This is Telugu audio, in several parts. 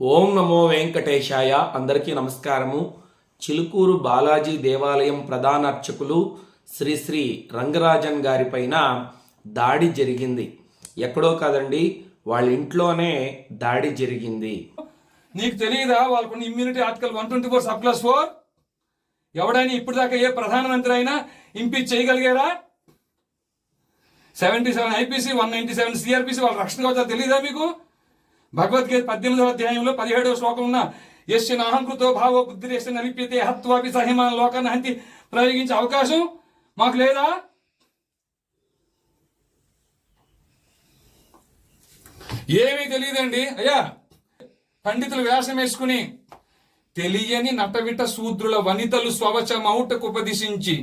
ఓం నమో వెంకటేశాయ. అందరికీ నమస్కారము. చిలుకూరు బాలాజీ దేవాలయం ప్రధాన అర్చకులు శ్రీ శ్రీ రంగరాజన్ గారిపైన దాడి జరిగింది. ఎక్కడో కాదండి వాళ్ళ ఇంట్లోనే దాడి జరిగింది. నీకు తెలియదా వాళ్ళకున్న immunity article one twenty four sub class four ఎవడైనా ఇప్పటిదాకా ఏ ప్రధానమంత్రి అయినా impeach చేయగలిగారా? Seventy seven IPC one ninety seven CrPC వాళ్ళ రక్షణ కవచాలు తెలియదా మీకు? భగవద్గీత పద్దెనిమిదవ అధ్యాయంలో పదిహేడవ శ్లోకం ఉన్న యశ్య నాహంకృతో భావో బుద్ధిరేష్ట నలిప్యతే హత్వాపి సహిమాన లోకాన్ని హంతి ప్రయోగించే అవకాశం మాకు లేదా? ఏమీ తెలియదండి. అయ్యా పండితులు వేషం వేసుకుని తెలియని నటవిట శూద్రుల వనితలు స్వవచమౌటకు ఉపదిశించి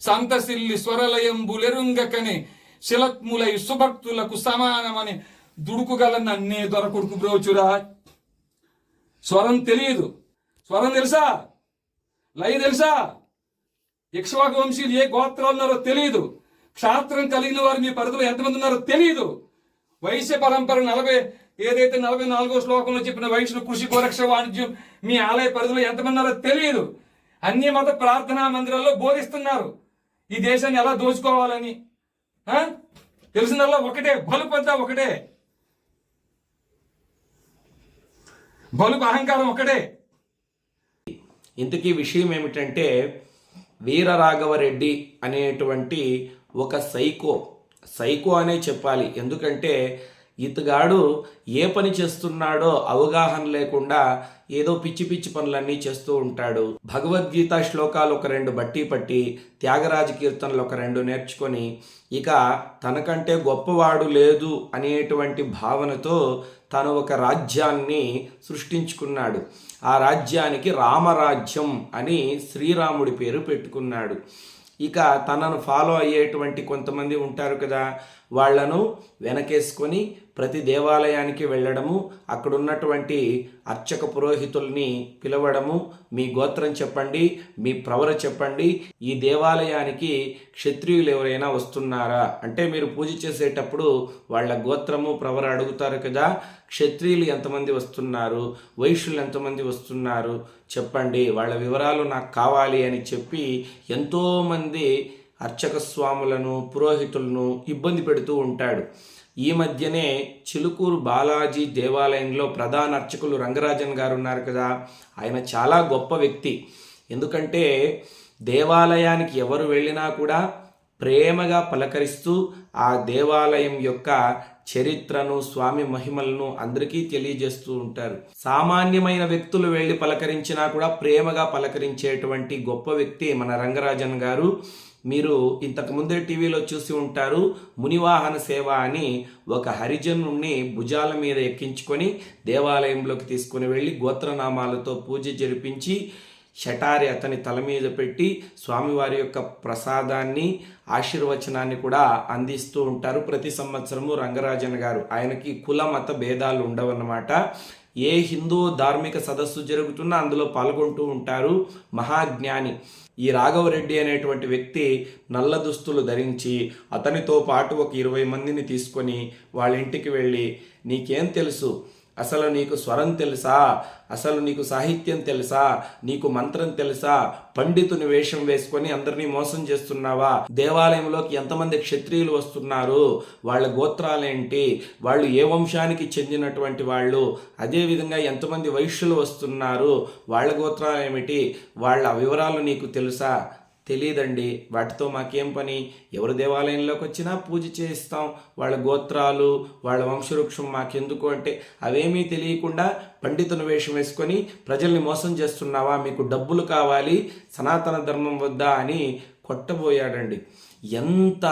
సంతసిల్లి స్వరలయం బులెరుంగకని శిలత్ములై సుభక్తులకు సమానమని దుడుకుగల నన్నే దొరకుడుకు బ్రోచురా స్వరం తెలియదు. స్వరం తెలుసా? లయ తెలుసా? ఇక్ష్వాకు వంశీయులు ఏ గోత్రాలు ఉన్నారో తెలియదు. క్షాత్రం కలిగిన వారు మీ పరిధిలో ఎంతమంది ఉన్నారో తెలియదు. వైశ్య పరంపర నలభై ఏదైతే నలభై నాలుగో శ్లోకంలో చెప్పిన వైశ్యులు కృషి గోరక్ష వాణిజ్యం మీ ఆలయ పరిధిలో ఎంతమంది ఉన్నారో తెలియదు. అన్ని మత ప్రార్థనా మందిరాల్లో బోధిస్తున్నారు. ఈ దేశాన్ని ఎలా దోచుకోవాలని? ఆ? ఒకటే బలుపు ఒకటే. బలుకు అహంకారం ఒకటే ఇంతకీ విషయం ఏమిటంటే వీరరాఘవరెడ్డి అనేటువంటి ఒక సైకో. సైకో అనే చెప్పాలి. ఎందుకంటే ఇతగాడు ఏ పని చేస్తున్నాడో అవగాహన లేకుండా ఏదో పిచ్చి పిచ్చి పనులన్నీ చేస్తూ ఉంటాడు. భగవద్గీత శ్లోకాలు ఒక రెండు బట్టి పట్టి త్యాగరాజ కీర్తనలు ఒక రెండు నేర్చుకొని ఇక తనకంటే గొప్పవాడు లేదు అనేటువంటి భావనతో తను ఒక రాజ్యాన్ని సృష్టించుకున్నాడు. ఆ రాజ్యానికి రామరాజ్యం అని శ్రీరాముడి పేరు పెట్టుకున్నాడు. ఇక తనను ఫాలో అయ్యేటువంటి కొంతమంది ఉంటారు కదా వాళ్ళను వెనకేసుకొని ప్రతి దేవాలయానికి వెళ్ళడము అక్కడున్నటువంటి అర్చక పురోహితుల్ని పిలవడము. మీ గోత్రం చెప్పండి మీ ప్రవర చెప్పండి. ఈ దేవాలయానికి క్షత్రియులు ఎవరైనా వస్తున్నారా? అంటే మీరు పూజ చేసేటప్పుడు వాళ్ళ గోత్రము ప్రవర అడుగుతారు కదా క్షత్రియులు ఎంతమంది వస్తున్నారు? వైశ్యులు ఎంతమంది వస్తున్నారు? చెప్పండి వాళ్ళ వివరాలు నాకు కావాలి అని చెప్పి ఎంతోమంది అర్చక స్వాములను పురోహితులను ఇబ్బంది పెడుతూ ఉంటాడు. ఈ మధ్యనే చిలుకూరు బాలాజీ దేవాలయంలో ప్రధాన అర్చకులు రంగరాజన్ గారు ఉన్నారు కదా. ఆయన చాలా గొప్ప వ్యక్తి. ఎందుకంటే దేవాలయానికి ఎవరు వెళ్ళినా కూడా ప్రేమగా పలకరిస్తూ ఆ దేవాలయం యొక్క చరిత్రను స్వామి మహిమలను అందరికీ తెలియజేస్తూ ఉంటారు. సామాన్యమైన వ్యక్తులు వెళ్ళి పలకరించినా కూడా ప్రేమగా పలకరించేటువంటి గొప్ప వ్యక్తి మన రంగరాజన్ గారు. మీరు ఇంతకు ముందే టీవీలో చూసి ఉంటారు మునివాహన సేవ అని ఒక హరిజనుణ్ణి భుజాల మీద ఎక్కించుకొని దేవాలయంలోకి తీసుకుని వెళ్ళి గోత్రనామాలతో పూజ జరిపించి షటారి అతని తల మీద పెట్టి స్వామివారి యొక్క ప్రసాదాన్ని ఆశీర్వచనాన్ని కూడా అందిస్తూ ఉంటారు. ప్రతి సంవత్సరము రంగరాజన్ గారు. ఆయనకి కుల మత భేదాలు ఉండవన్నమాట. ఏ హిందూ ధార్మిక సదస్సు జరుగుతున్నా అందులో పాల్గొంటూ ఉంటారు మహాజ్ఞాని. ఈ రాఘవరెడ్డి అనేటువంటి వ్యక్తి నల్ల దుస్తులు ధరించి అతనితో పాటు ఒక ఇరవై మందిని తీసుకొని వాళ్ళ ఇంటికి వెళ్ళి నీకేం తెలుసు? అసలు నీకు స్వరం తెలుసా? అసలు నీకు సాహిత్యం తెలుసా? నీకు మంత్రం తెలుసా? పండితుని వేషం వేసుకొని అందరినీ మోసం చేస్తున్నావా? దేవాలయంలోకి ఎంతమంది క్షత్రియులు వస్తున్నారు? వాళ్ళ గోత్రాలేంటి? వాళ్ళు ఏ వంశానికి చెందినటువంటి వాళ్ళు? అదేవిధంగా ఎంతమంది వైశ్యులు వస్తున్నారు? వాళ్ళ గోత్రాలు ఏమిటి వాళ్ళ వివరాలు నీకు తెలుసా? తెలియదండి వాటితో మాకేం పని? ఎవరు దేవాలయంలోకి వచ్చినా పూజ చేయిస్తాం. వాళ్ళ గోత్రాలు వాళ్ళ వంశవృక్షం మాకెందుకు అంటే అవేమీ తెలియకుండా పండితుని వేషం వేసుకొని ప్రజల్ని మోసం చేస్తున్నావా? మీకు డబ్బులు కావాలి సనాతన ధర్మం వద్దా అని కొట్టబోయాడండి. ఎంత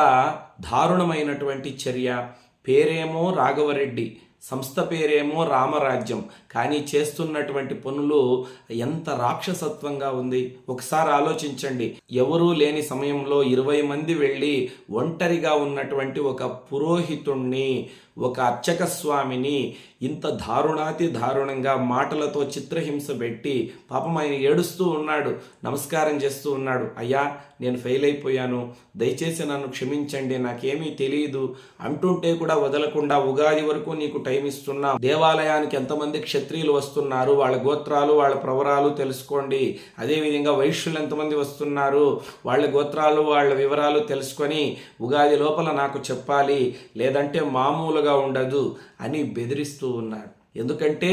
దారుణమైనటువంటి చర్య. పేరేమో రాఘవరెడ్డి. సంస్థ పేరేమో రామరాజ్యం. కానీ చేస్తున్నటువంటి పనులు ఎంత రాక్షసత్వంగా ఉంది. ఒకసారి ఆలోచించండి. ఎవరూ లేని సమయంలో ఇరవై మంది వెళ్ళి ఒంటరిగా ఉన్నటువంటి ఒక పురోహితుణ్ణి ఒక అర్చక స్వామిని ఇంత దారుణాతి దారుణంగా మాటలతో చిత్రహింస పెట్టి పాపం ఆయన ఏడుస్తూ ఉన్నాడు నమస్కారం చేస్తూ ఉన్నాడు. అయ్యా నేను ఫెయిల్ అయిపోయాను. దయచేసి నన్ను క్షమించండి నాకేమీ తెలియదు అంటుంటే కూడా వదలకుండా ఉగాది వరకు నీకు టైం ఇస్తున్నా. దేవాలయానికి ఎంతమంది క్షత్రియులు వస్తున్నారు? వాళ్ళ గోత్రాలు వాళ్ళ ప్రవరాలు తెలుసుకోండి. అదేవిధంగా వైశ్యులు ఎంతమంది వస్తున్నారు? వాళ్ళ గోత్రాలు వాళ్ళ వివరాలు తెలుసుకొని ఉగాది లోపల నాకు చెప్పాలి. లేదంటే మామూలు మామూలుగా ఉండదు అని బెదిరిస్తూ ఉన్నాడు ఎందుకంటే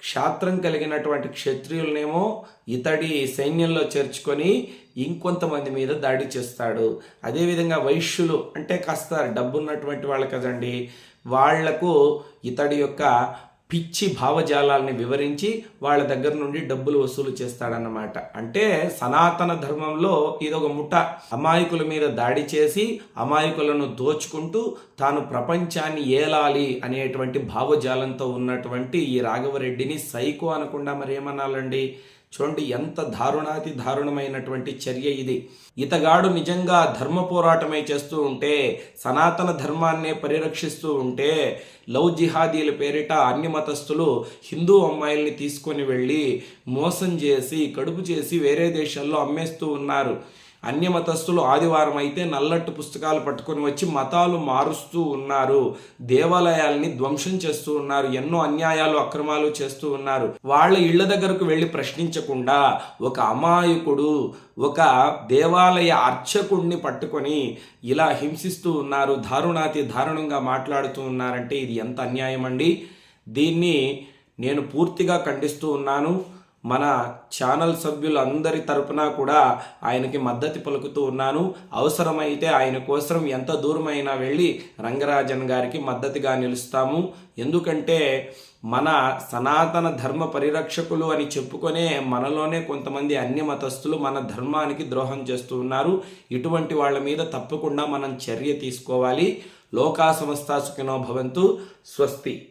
క్షాత్రం కలిగినటువంటి క్షత్రియులనేమో ఇతడి సైన్యంలో చేర్చుకొని ఇంకొంతమంది మీద దాడి చేస్తాడు. అదేవిధంగా వైశ్యులు అంటే కాస్త డబ్బున్నటువంటి వాళ్ళు కదండి వాళ్ళకు ఇతడి యొక్క పిచ్చి భావజాలాల్ని వివరించి వాళ్ళ దగ్గర నుండి డబ్బులు వసూలు చేస్తాడన్నమాట. అంటే సనాతన ధర్మంలో ఇదొక ముఠ. అమాయకుల మీద దాడి చేసి అమాయకులను దోచుకుంటూ తాను ప్రపంచాన్ని ఏలాలి అనేటువంటి భావజాలంతో ఉన్నటువంటి ఈ రాఘవరెడ్డిని సైకో అనకుండా మరి ఏమనాలండి చూడండి ఎంత దారుణాతి దారుణమైనటువంటి చర్య ఇది. ఇతగాడు నిజంగా ధర్మ పోరాటమే చేస్తూ ఉంటే సనాతన ధర్మాన్నే పరిరక్షిస్తూ ఉంటే లవ్ జిహాదీల పేరిట అన్ని మతస్థులు హిందూ అమ్మాయిల్ని తీసుకొని వెళ్ళి మోసం చేసి కడుపు చేసి వేరే దేశాల్లో అమ్మేస్తూ ఉన్నారు. అన్యమతస్థులు ఆదివారం అయితే నల్లట్టు పుస్తకాలు పట్టుకొని వచ్చి మతాలు మారుస్తూ ఉన్నారు. దేవాలయాల్ని ధ్వంసం చేస్తూ ఉన్నారు. ఎన్నో అన్యాయాలు అక్రమాలు చేస్తూ ఉన్నారు. వాళ్ళ ఇళ్ళ దగ్గరకు వెళ్ళి ప్రశ్నించకుండా ఒక అమాయకుడు ఒక దేవాలయ అర్చకుడిని పట్టుకొని ఇలా హింసిస్తూ ఉన్నారు. దారుణాతి దారుణంగా మాట్లాడుతూ ఉన్నారంటే ఇది ఎంత అన్యాయం అండి దీన్ని నేను పూర్తిగా ఖండిస్తూ ఉన్నాను. మన ఛానల్ సభ్యులందరి తరపున కూడా ఆయనకి మద్దతు పలుకుతూ ఉన్నాను. అవసరమైతే ఆయన కోసం ఎంత దూరమైనా వెళ్ళి రంగరాజన్ గారికి మద్దతుగా నిలుస్తాము. ఎందుకంటే మన సనాతన ధర్మ పరిరక్షకులు అని చెప్పుకొనే మనలోనే కొంతమంది అన్య మతస్థులు మన ధర్మానికి ద్రోహం చేస్తూ ఉన్నారు. ఇటువంటి వాళ్ళ మీద తప్పకుండా మనం చర్య తీసుకోవాలి. లోకా సమస్త సుఖినో భవంతు. స్వస్తి.